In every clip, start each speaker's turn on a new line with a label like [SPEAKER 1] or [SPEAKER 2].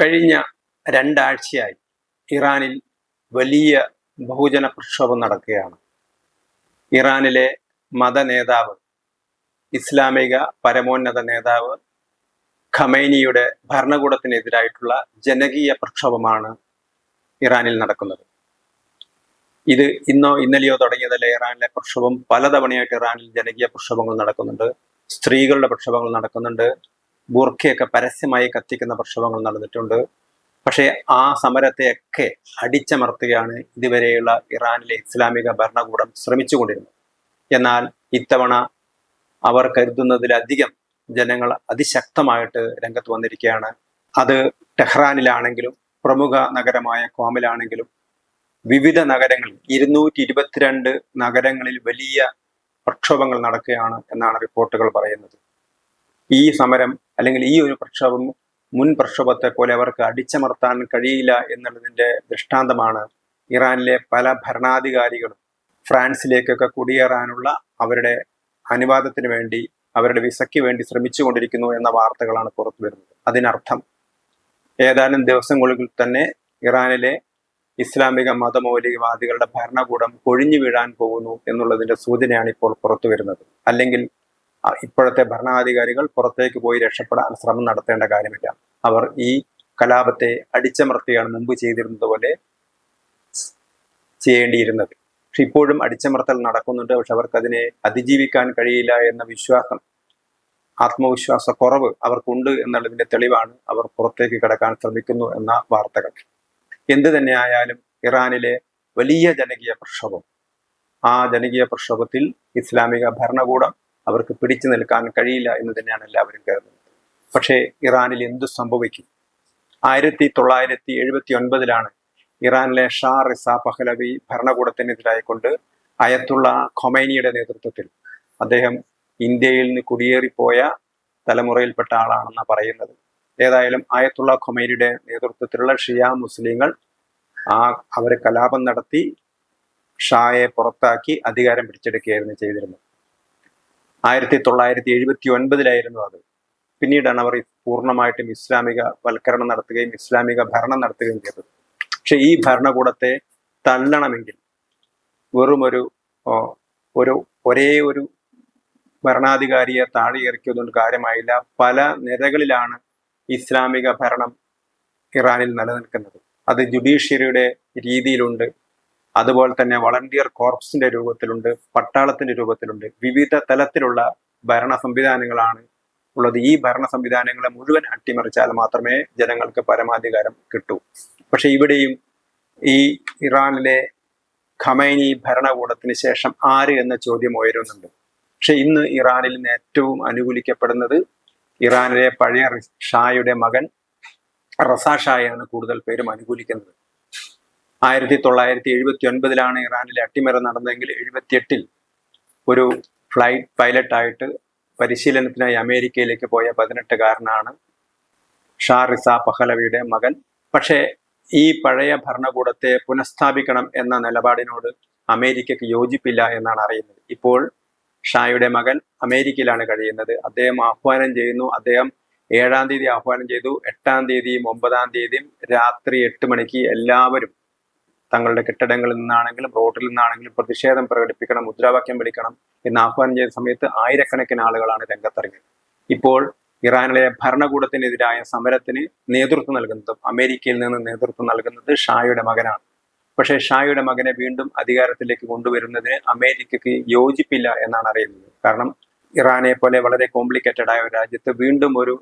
[SPEAKER 1] കഴിഞ്ഞ രണ്ടാഴ്ചയായി ഇറാനിൽ വലിയ ബഹുജന പ്രക്ഷോഭം നടക്കുകയാണ്. ഇറാനിലെ മത നേതാവ് ഇസ്ലാമിക പരമോന്നത നേതാവ് ഖമൈനിയുടെ ഭരണകൂടത്തിനെതിരായിട്ടുള്ള ജനകീയ പ്രക്ഷോഭമാണ് ഇറാനിൽ നടക്കുന്നത്. ഇത് ഇന്നോ ഇന്നലെയോ തുടങ്ങിയതല്ല ഇറാനിലെ പ്രക്ഷോഭം? പലതവണയായിട്ട് ഇറാനിൽ ജനകീയ പ്രക്ഷോഭങ്ങൾ നടക്കുന്നുണ്ട്. സ്ത്രീകളുടെ പ്രക്ഷോഭങ്ങൾ നടക്കുന്നുണ്ട്. ബുർഖയൊക്കെ പരസ്യമായി കത്തിക്കുന്ന പ്രക്ഷോഭങ്ങൾ നടന്നിട്ടുണ്ട്. പക്ഷേ ആ സമരത്തെയൊക്കെ അടിച്ചമർത്തുകയാണ് ഇതുവരെയുള്ള ഇറാനിലെ ഇസ്ലാമിക ഭരണകൂടം ശ്രമിച്ചുകൊണ്ടിരുന്നത്. എന്നാൽ ഇത്തവണ അവർ കരുതുന്നതിലധികം ജനങ്ങൾ അതിശക്തമായിട്ട് രംഗത്ത് വന്നിരിക്കുകയാണ്. അത് ടെഹ്റാനിലാണെങ്കിലും പ്രമുഖ നഗരമായ കോമിലാണെങ്കിലും വിവിധ നഗരങ്ങളിൽ ഇരുന്നൂറ്റി ഇരുപത്തിരണ്ട് നഗരങ്ങളിൽ വലിയ പ്രക്ഷോഭങ്ങൾ നടക്കുകയാണ് എന്നാണ് റിപ്പോർട്ടുകൾ പറയുന്നത്. ഈ സമരം അല്ലെങ്കിൽ ഈ ഒരു പ്രക്ഷോഭം മുൻ പ്രക്ഷോഭത്തെ പോലെ അവർക്ക് അടിച്ചമർത്താൻ കഴിയില്ല എന്നുള്ളതിന്റെ ദൃഷ്ടാന്തമാണ് ഇറാനിലെ പല ഭരണാധികാരികളും ഫ്രാൻസിലേക്കൊക്കെ കുടിയേറാനുള്ള അവരുടെ അനുവാദത്തിന് വേണ്ടി അവരുടെ വിസയ്ക്ക് വേണ്ടി ശ്രമിച്ചുകൊണ്ടിരിക്കുന്നു എന്ന വാർത്തകളാണ് പുറത്തു വരുന്നത്. അതിനർത്ഥം ഏതാനും ദിവസങ്ങളിൽ തന്നെ ഇറാനിലെ ഇസ്ലാമിക മതമൗലികവാദികളുടെ ഭരണകൂടം കൊഴിഞ്ഞു വീഴാൻ പോകുന്നു എന്നുള്ളതിന്റെ സൂചനയാണ് ഇപ്പോൾ പുറത്തു വരുന്നത്. അല്ലെങ്കിൽ ഇപ്പോഴത്തെ ഭരണാധികാരികൾ പുറത്തേക്ക് പോയി രക്ഷപ്പെടാൻ ശ്രമം നടത്തേണ്ട കാര്യമില്ല. അവർ ഈ കലാപത്തെ അടിച്ചമർത്തുകയാണ് മുമ്പ് ചെയ്തിരുന്നത് പോലെ ചെയ്യേണ്ടിയിരുന്നത്. പക്ഷെ ഇപ്പോഴും അടിച്ചമർത്തൽ നടക്കുന്നുണ്ട്. പക്ഷെ അവർക്ക് അതിനെ അതിജീവിക്കാൻ കഴിയില്ല എന്ന വിശ്വാസം ആത്മവിശ്വാസ കുറവ് അവർക്കുണ്ട് എന്നുള്ളതിന്റെ തെളിവാണ് അവർ പുറത്തേക്ക് കടക്കാൻ ശ്രമിക്കുന്നു എന്ന വാർത്തകൾ. എന്ത് തന്നെയായാലും ഇറാനിലെ വലിയ ജനകീയ പ്രക്ഷോഭം ആ ജനകീയ പ്രക്ഷോഭത്തിൽ ഇസ്ലാമിക ഭരണകൂടം അവർക്ക് പിടിച്ചു നിൽക്കാൻ കഴിയില്ല എന്ന് തന്നെയാണ് എല്ലാവരും കരുതുന്നത്. പക്ഷേ ഇറാനിൽ എന്തു സംഭവിക്കും? ആയിരത്തി തൊള്ളായിരത്തി എഴുപത്തി ഒൻപതിലാണ് ഇറാനിലെ ഷാ റിസ പഹലവി ഭരണകൂടത്തിനെതിരായിക്കൊണ്ട് അയത്തുള്ള ഖൊമൈനിയുടെ നേതൃത്വത്തിൽ അദ്ദേഹം ഇന്ത്യയിൽ നിന്ന് കുടിയേറിപ്പോയ തലമുറയിൽപ്പെട്ട ആളാണെന്നാണ് പറയുന്നത്. ഏതായാലും ആയത്തുള്ള ഖൊമൈനിയുടെ നേതൃത്വത്തിലുള്ള ഷിയ മുസ്ലിങ്ങൾ ആ അവരെ കലാപം നടത്തി ഷായെ പുറത്താക്കി അധികാരം പിടിച്ചെടുക്കുകയായിരുന്നു ചെയ്തിരുന്നത്. ആയിരത്തി തൊള്ളായിരത്തി എഴുപത്തി ഒൻപതിലായിരുന്നു അത്. പിന്നീടാണ് അവർ പൂർണമായിട്ടും ഇസ്ലാമിക വൽക്കരണം നടത്തുകയും ഇസ്ലാമിക ഭരണം നടത്തുകയും ചെയ്തത്. പക്ഷെ ഈ ഭരണകൂടത്തെ തള്ളണമെങ്കിൽ വെറും ഒരു ഒരു ഒരേ ഒരു ഭരണാധികാരിയെ താഴെ ഇറക്കിയതുകൊണ്ട് കാര്യമായില്ല. പല നിരകളിലാണ് ഇസ്ലാമിക ഭരണം ഇറാനിൽ നിലനിൽക്കുന്നത്. അത് ജുഡീഷ്യറിയുടെ രീതിയിലുണ്ട്. അതുപോലെ തന്നെ വളണ്ടിയർ കോർപ്സിന്റെ രൂപത്തിലുണ്ട് പട്ടാളത്തിന്റെ രൂപത്തിലുണ്ട്. വിവിധ തലത്തിലുള്ള ഭരണ സംവിധാനങ്ങളാണ് ഉള്ളത്. ഈ ഭരണ സംവിധാനങ്ങളെ മുഴുവൻ അട്ടിമറിച്ചാൽ മാത്രമേ ജനങ്ങൾക്ക് പരമാധികാരം കിട്ടൂ. പക്ഷെ ഇവിടെയും ഈ ഇറാനിലെ ഖമൈനി ഭരണകൂടത്തിന് ശേഷം ആര് എന്ന ചോദ്യം ഉയരുന്നുണ്ട്. പക്ഷെ ഇന്ന് ഇറാനിൽ നിന്ന് ഏറ്റവും അനുകൂലിക്കപ്പെടുന്നത് ഇറാനിലെ പഴയ ഷായുടെ മകൻ റസാ ഷായാണ് കൂടുതൽ പേരും അനുകൂലിക്കുന്നത്. ആയിരത്തി തൊള്ളായിരത്തി എഴുപത്തി ഒൻപതിലാണ് ഇറാനിലെ അട്ടിമറി നടന്നതെങ്കിൽ എഴുപത്തിയെട്ടിൽ ഒരു ഫ്ലൈറ്റ് പൈലറ്റായിട്ട് പരിശീലനത്തിനായി അമേരിക്കയിലേക്ക് പോയ പതിനെട്ടുകാരനാണ് ഷാ റിസ പഹലവിയുടെ മകൻ. പക്ഷേ ഈ പഴയ ഭരണകൂടത്തെ പുനഃസ്ഥാപിക്കണം എന്ന നിലപാടിനോട് അമേരിക്കയ്ക്ക് യോജിപ്പില്ല എന്നാണ് അറിയുന്നത്. ഇപ്പോൾ ഷായുടെ മകൻ അമേരിക്കയിലാണ് കഴിയുന്നത്. അദ്ദേഹം ആഹ്വാനം ചെയ്യുന്നു. അദ്ദേഹം ഏഴാം തീയതി ആഹ്വാനം ചെയ്തു. എട്ടാം തീയതിയും ഒമ്പതാം തീയതിയും രാത്രി എട്ട് മണിക്ക് എല്ലാവരും തങ്ങളുടെ കെട്ടിടങ്ങളിൽ നിന്നാണെങ്കിലും റോഡിൽ നിന്നാണെങ്കിലും പ്രതിഷേധം പ്രകടിപ്പിക്കണം മുദ്രാവാക്യം വിളിക്കണം എന്ന് ആഹ്വാനം ചെയ്ത സമയത്ത് ആയിരക്കണക്കിന് ആളുകളാണ് രംഗത്തിറങ്ങിയത്. ഇപ്പോൾ ഇറാനിലെ ഭരണകൂടത്തിനെതിരായ സമരത്തിന് നേതൃത്വം നൽകുന്നതും അമേരിക്കയിൽ നിന്ന് നേതൃത്വം നൽകുന്നത് ഷായുടെ മകനാണ്. പക്ഷേ ഷായുടെ മകനെ വീണ്ടും അധികാരത്തിലേക്ക് കൊണ്ടുവരുന്നതിന് അമേരിക്കയ്ക്ക് യോജിപ്പില്ല എന്നാണ് അറിയുന്നത്. കാരണം ഇറാനെ പോലെ വളരെ കോംപ്ലിക്കേറ്റഡ് ആയ ഒരു രാജ്യത്ത് വീണ്ടും ഒരു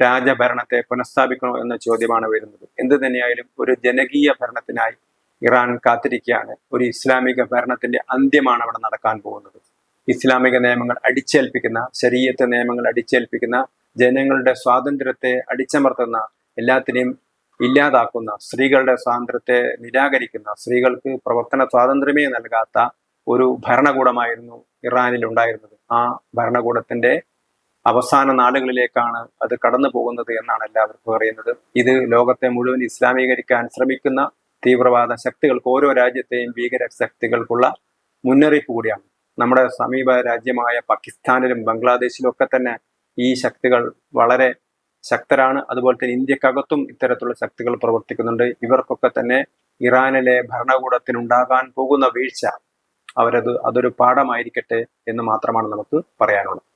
[SPEAKER 1] രാജഭരണത്തെ പുനഃസ്ഥാപിക്കണോ എന്ന ചോദ്യമാണ് വരുന്നത് എന്ത് തന്നെയായാലും ഒരു ജനകീയ ഭരണത്തിനായി ഇറാൻ കാത്തിരിക്കുകയാണ്. ഒരു ഇസ്ലാമിക ഭരണത്തിന്റെ അന്ത്യമാണ് അവിടെ നടക്കാൻ പോകുന്നത്. ഇസ്ലാമിക നിയമങ്ങൾ അടിച്ചേൽപ്പിക്കുന്ന ശരീരത്തെ നിയമങ്ങൾ അടിച്ചേൽപ്പിക്കുന്ന ജനങ്ങളുടെ സ്വാതന്ത്ര്യത്തെ അടിച്ചമർത്തുന്ന എല്ലാത്തിനെയും ഇല്ലാതാക്കുന്ന സ്ത്രീകളുടെ സ്വാതന്ത്ര്യത്തെ നിരാകരിക്കുന്ന സ്ത്രീകൾക്ക് പ്രവർത്തന സ്വാതന്ത്ര്യമേ നൽകാത്ത ഒരു ഭരണകൂടമായിരുന്നു ഇറാനിൽ ഉണ്ടായിരുന്നത്. ആ ഭരണകൂടത്തിന്റെ അവസാന നാടുകളിലേക്കാണ് അത് കടന്നു പോകുന്നത് എന്നാണ് എല്ലാവർക്കും അറിയുന്നത്. ഇത് ലോകത്തെ മുഴുവൻ ഇസ്ലാമീകരിക്കാൻ ശ്രമിക്കുന്ന തീവ്രവാദ ശക്തികൾക്ക് ഓരോ രാജ്യത്തെയും ഭീകര ശക്തികൾക്കുള്ള മുന്നറിയിപ്പ് കൂടിയാണ്. നമ്മുടെ സമീപ രാജ്യമായ പാകിസ്ഥാനിലും ബംഗ്ലാദേശിലും ഒക്കെ തന്നെ ഈ ശക്തികൾ വളരെ ശക്തരാണ്. അതുപോലെ തന്നെ ഇന്ത്യക്കകത്തും ഇത്തരത്തിലുള്ള ശക്തികൾ പ്രവർത്തിക്കുന്നുണ്ട്. ഇവർക്കൊക്കെ തന്നെ ഇറാനിലെ ഭരണകൂടത്തിനുണ്ടാകാൻ പോകുന്ന വീഴ്ച അവരത് അതൊരു പാഠമായിരിക്കട്ടെ എന്ന് മാത്രമാണ് നമുക്ക് പറയാനുള്ളത്.